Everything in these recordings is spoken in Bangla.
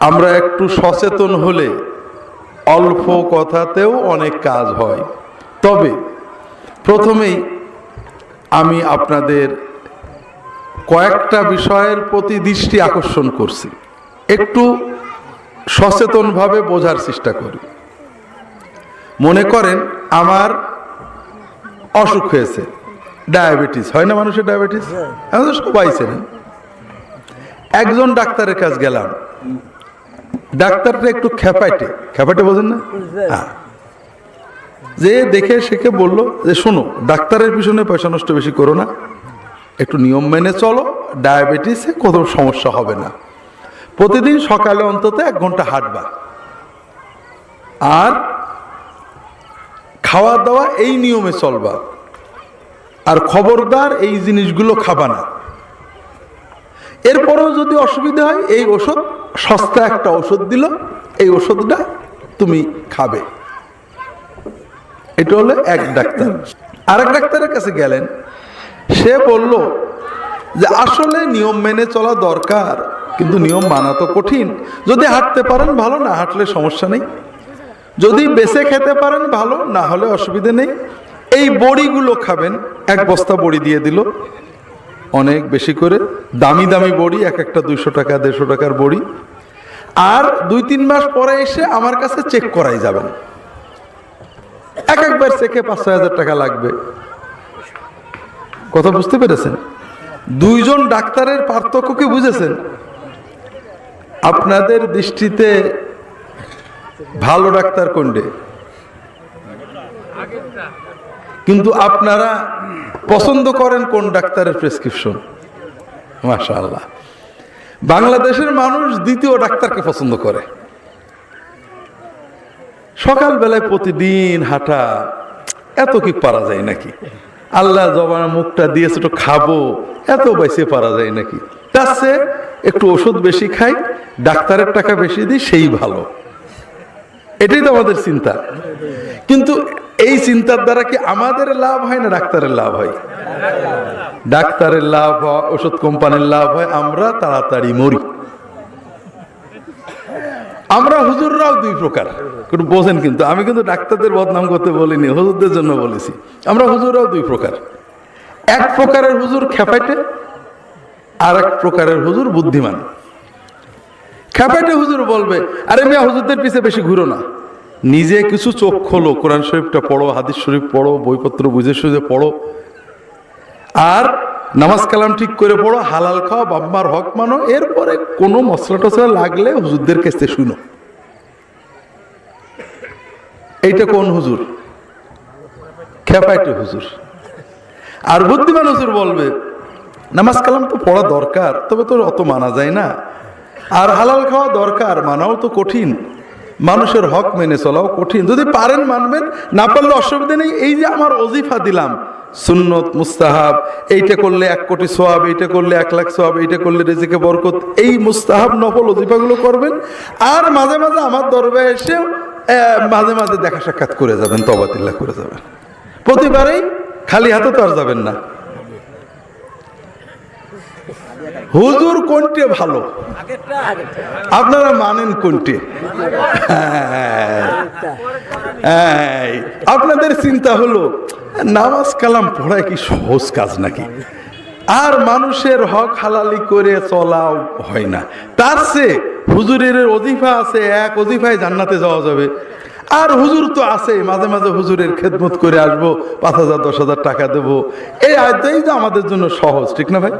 আমরা একটু সচেতন হলে অল্প কথাতেও অনেক কাজ হয়। তবে প্রথমেই আমি আপনাদের কয়েকটা বিষয়ের প্রতি দৃষ্টি আকর্ষণ করছি। একটু সচেতনভাবে বোঝার চেষ্টা করি। মনে করেন, আমার অসুখ হয়েছে। ডায়াবেটিস হয় না মানুষের ডায়াবেটিস? আমাদের সবাই চেনেন একজন ডাক্তারের কাছে গেলাম। ডাক্তারটা একটু খেপাইটে। খেপাইটে বোঝেন না? হ্যাঁ। যে দেখে শেখে বলল যে শোনো ডাক্তারের পিছনে পয়সা নষ্ট বেশি করো না। একটু নিয়ম মেনে চলো। ডায়াবেটিসে কোনো সমস্যা হবে না। প্রতিদিন সকালে অন্তত এক ঘণ্টা হাঁটবা। আর খাওয়া দাওয়া এই নিয়মে চলবা। আর খবরদার এই জিনিসগুলো খাবা না। এরপরেও যদি অসুবিধা হয়, এই ওষুধ, সস্তা একটা ওষুধ দিল, এই ওষুধটা তুমি খাবে। এটা হলো এক ডাক্তার। আরেক ডাক্তারের কাছে গেলেন। সে বলল যে, আসলে নিয়ম মেনে চলা দরকার, কিন্তু নিয়ম মানা তো কঠিন। যদি হাঁটতে পারেন ভালো, না হাঁটলে সমস্যা নেই। যদি বেছে খেতে পারেন ভালো, না হলে অসুবিধে নেই। এই বড়িগুলো খাবেন। এক বস্তা বড়ি দিয়ে দিল। অনেক বেশি করে। দামি দামি বড়ি, এক একটা দুইশো টাকা, দেড়শো টাকার বড়ি। আর দুই তিন মাস পরে এসে আমার কাছে চেক করাই যাবেন। এক একবার চেকে পাঁচ ছয় হাজার টাকা লাগবে। কথা বুঝতে পেরেছেন? দুইজন ডাক্তারের পার্থক্য কি বুঝেছেন? আপনাদের দৃষ্টিতে ভালো ডাক্তার কোনটে কিন্তু আপনারা পছন্দ করেন কোন ডাক্তারের প্রেসক্রিপশন? মাশা বাংলাদেশের মানুষ দ্বিতীয় ডাক্তারকে পছন্দ করে। সকালবেলায় প্রতিদিন হাঁটা, এত কি পারা যায় নাকি? আল্লাহ জবান মুখটা দিয়েছে একটু খাব, এত বাইসে পারা যায় নাকি? তার একটু ওষুধ বেশি খাই, ডাক্তারের টাকা বেশি দিই, সেই ভালো। এটাই তো আমাদের চিন্তা। কিন্তু এই চিন্তার দ্বারা কি আমাদের লাভ হয় না ডাক্তারের লাভ হয়? ডাক্তারের লাভ হয় ওষুধ কোম্পানির লাভ হয়, আমরা তাড়াতাড়ি মরি। আমরা হুজুররাও দুই প্রকার। একটু বোঝেন কিন্তু, আমি কিন্তু ডাক্তারদের বদনাম করতে বলিনি, হুজুরদের জন্য বলেছি। আমরা হুজুররাও দুই প্রকার। এক প্রকারের হুজুর খেপাইটে আর এক প্রকারের হুজুর বুদ্ধিমান। খেপাইটে হুজুর বলবে, আরে মিয়া, হুজুরদের পিছে বেশি ঘুরো না। নিজে কিছু চোখ খোলো, কোরআন শরীফটা পড়ো, হাদিস শরীফ পড়ো, বইপত্র বুঝে সুঝে পড়ো। আর নামাজ কালাম ঠিক করে পড়ো, হালাল খাও বাম্মার হক মানো, এরপরে কোনো মশলা টসলা লাগলে হুজুরদের কাছে শুনো। এইটা কোন হুজুর? খেপাইটে হুজুর। আর বুদ্ধিমান হুজুর বলবে, নামাজ কালাম তো পড়া দরকার, তবে তো অত মানা যায় না। আর হালাল খাওয়া দরকার, মানাও তো কঠিন। মানুষের হক মেনে চলাও কঠিন। যদি পারেন মানবেন, না পারলে অসুবিধা নেই। এই যে আমার অজিফা দিলাম, সুন্নত, মুস্তাহাব, এইটা করলে এক কোটি সোয়াব, এইটা করলে এক লাখ সোয়াব, এইটা করলে রেজিকে বরকত, এই মুস্তাহাব নকল অজিফাগুলো করবেন। আর মাঝে মাঝে আমার দরবারে এসে মাঝে মাঝে দেখা সাক্ষাৎ করে যাবেন তবাতিল্লা করে যাবেন। প্রতিবারেই খালি হাতে তো আর যাবেন না। হুজুর কোনটে ভালো? আপনারা মানেন কোনটে। আপনাদের চিন্তা হলো নামাজ কালাম পড়ায় কি সহজ কাজ নাকি? আর মানুষের হক হালালি করে চলাও হয় না। তার সে হুজুরের অজিফা আছে এক অজিফায় জান্নাতে যাওয়া যাবে। আর হুজুর তো আছে মাঝে মাঝে হুজুরের খেদমত করে আসব, পাঁচ হাজার, দশ হাজার টাকা দেবো। এই আয়তাই তো আমাদের জন্য সহজ, ঠিক না ভাই?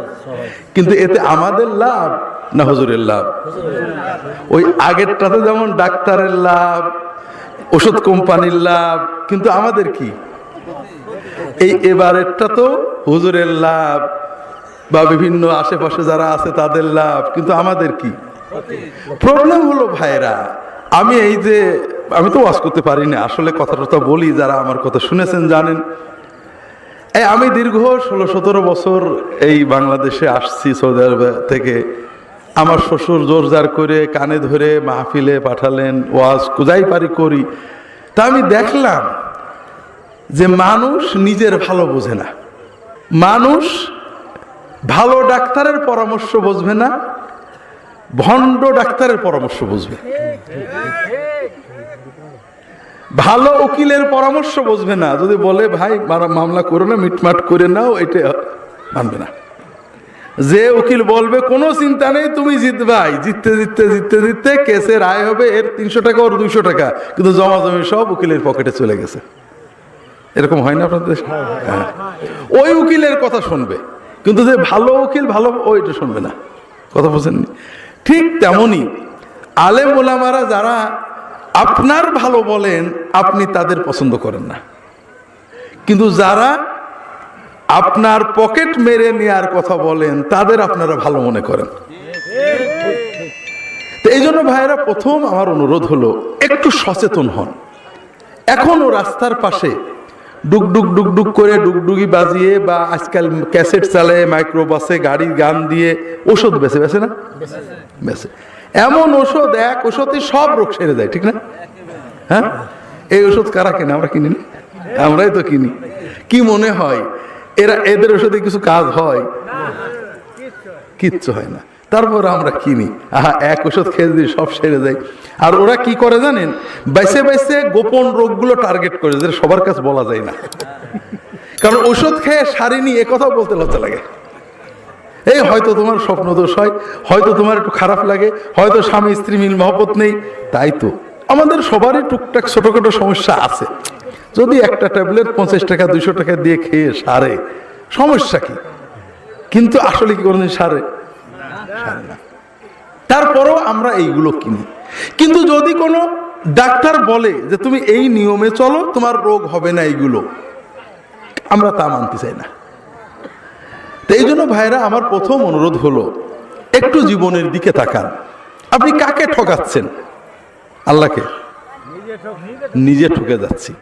কিন্তু এতে আমাদের লাভ না হুজুরের লাভ? ওই আগেরটাতে যেমন ডাক্তারের লাভ, ওষুধ কোম্পানির লাভ, কিন্তু আমাদের কি? এই এবারেরটা তো হুজুরের লাভ বা বিভিন্ন আশেপাশে যারা আছে তাদের লাভ, কিন্তু আমাদের কি? প্রবলেম হলো ভাইরা আমি এই যে, আমি তো ওয়াজ করতে পারি না। আসলে কথা টথা বলি, যারা আমার কথা শুনেছেন জানেন। এই আমি দীর্ঘ ষোলো সতেরো বছর এই বাংলাদেশে আসছি সৌদি আরব থেকে। আমার শ্বশুর জোর জোরজার করে কানে ধরে মাহফিলে পাঠালেন, ওয়াজ কোজাই পারি করি। তা আমি দেখলাম যে মানুষ নিজের ভালো বোঝে না। মানুষ ভালো ডাক্তারের পরামর্শ বুঝবে না ভণ্ড ডাক্তারের পরামর্শ বুঝবে। ভালো উকিলের পরামর্শ বুঝবে না। যদি বলে, ভাই মামলা করে না মিটমাট করে নাও, এটা মানবে না। যে উকিল বলবে, কোনো চিন্তা নেই, তুমি জিতবাই জিততে জিততে জিততে জিততে কেসের আয় হবে এর তিনশো টাকা, ওর দুইশো টাকা। কিন্তু জমা জমি সব উকিলের পকেটে চলে গেছে। এরকম হয় না আপনাদের? হ্যাঁ। ওই উকিলের কথা শুনবে। কিন্তু যে ভালো উকিল, ভালো ওইটা শুনবে না। কথা বুঝেননি? ঠিক তেমনই আলেম ওলামারা যারা আপনার ভালো বলেন, আপনি তাদের পছন্দ করেন না। কিন্তু যারা আপনার পকেট মেরে নেওয়ার কথা বলেন, তাদের আপনারা ভালো মনে করেন। তো এই জন্য ভাইয়েরা, প্রথম আমার অনুরোধ হলো, একটু সচেতন হন। এখনও রাস্তার পাশে ডুক ডুক ডুক ডুক করে ডুকডুকি বাজিয়ে বা আজকাল ক্যাসেট চালায় মাইক্রো বাসে গাড়ি গান দিয়ে, ওষুধ বেছে বেছে না? বেছে। এমন ওষুধ, এক ওষুধে সব রোগ সেরে যায়, ঠিক না? হ্যাঁ? এই ওষুধ কারা কেনে? আমরা কিনি না আমরাই তো কিনি। কি মনে হয়, এরা, এদের ওষুধে কিছু কাজ হয়? কিচ্ছু হয় না। তারপর আমরা কিনি। আহা, এক ওষুধ খেয়ে দিই সব সেরে যায়। আর ওরা কি করে জানেন? বাইসে বাইসে গোপন রোগগুলো টার্গেট করে, যেটা সবার কাছে বলা যায় না। কারণ ওষুধ খেয়ে সারিনি এ কথাও বলতে লজ্জা লাগে। এই হয়তো তোমার স্বপ্ন দোষ হয়, হয়তো তোমার একটু খারাপ লাগে, হয়তো স্বামী, স্ত্রী মিল মহব্বত নেই। তাই তো, আমাদের সবারই টুকটাক ছোটখাটো সমস্যা আছে। যদি একটা ট্যাবলেট পঞ্চাশ টাকা, দুইশো টাকা দিয়ে খেয়ে সারে, সমস্যা কি? কিন্তু আসলে কি কোনোদিন সারে? সারে না তারপরও আমরা এইগুলো কিনি। কিন্তু যদি কোনো ডাক্তার বলে যে তুমি এই নিয়মে চলো, তোমার রোগ হবে না এইগুলো, আমরা তা মানতে চাই না। তো এই জন্য ভাইরা, আমার প্রথম অনুরোধ হলো, একটু জীবনের দিকে তাকান। আপনি কাকে ঠকাচ্ছেন? আল্লাহকে? নিজে ঠকে যাচ্ছি।